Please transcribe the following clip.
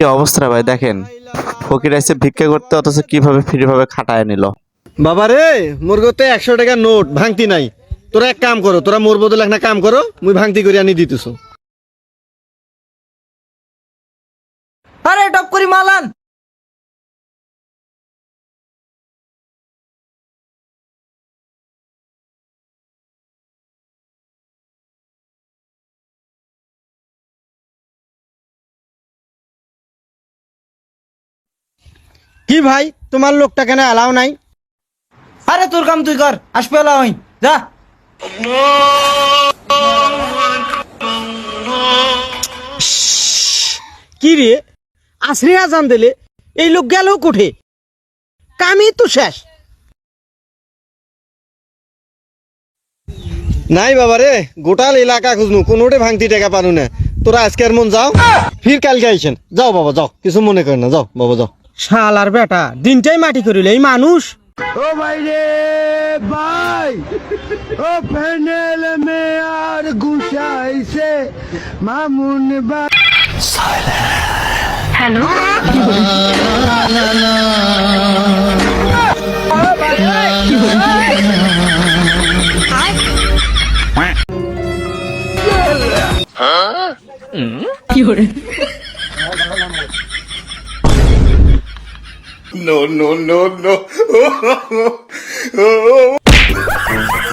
কি অবস্থা ভাই? দেখেন ফকির এসে ভিক্ষা করতে অথচ কীভাবে ফ্রি ভাবে খাটায় নিল? বাবা রে মোর গতে একশো টাকা নোট ভাঙতি নাই। তোরা এক কাম করো তোরা মোর বদলে একটা কাম করো মুই ভাঙতি করে আনি দিতেছো। আরে টপ করি মালান! কি ভাই? তোমার লোকটা কেন এলাও নাই? আরে তোর কাম তুই কর আসবে এলাও যা। কি রে? আশ্রি আজান দিলে এই লোক গেল কোঠে? কামই তো শেষ। নাই বাবা রে গোটাল এলাকা খুঁজনু কোনোটে ভাঙতি টাকা পানু না। তোরা আজকের মন যাও ফির কালকে আইছেন যাও বাবা যাও কিছু মনে করেন না যাও বাবা যাও। শালার বেটা দিনটাই মাটি করিল এই মানুষ। ও ভাই রে ভাই ও প্যানেল মে আর গুসাইছে মামুন ভাই No, no, no, no.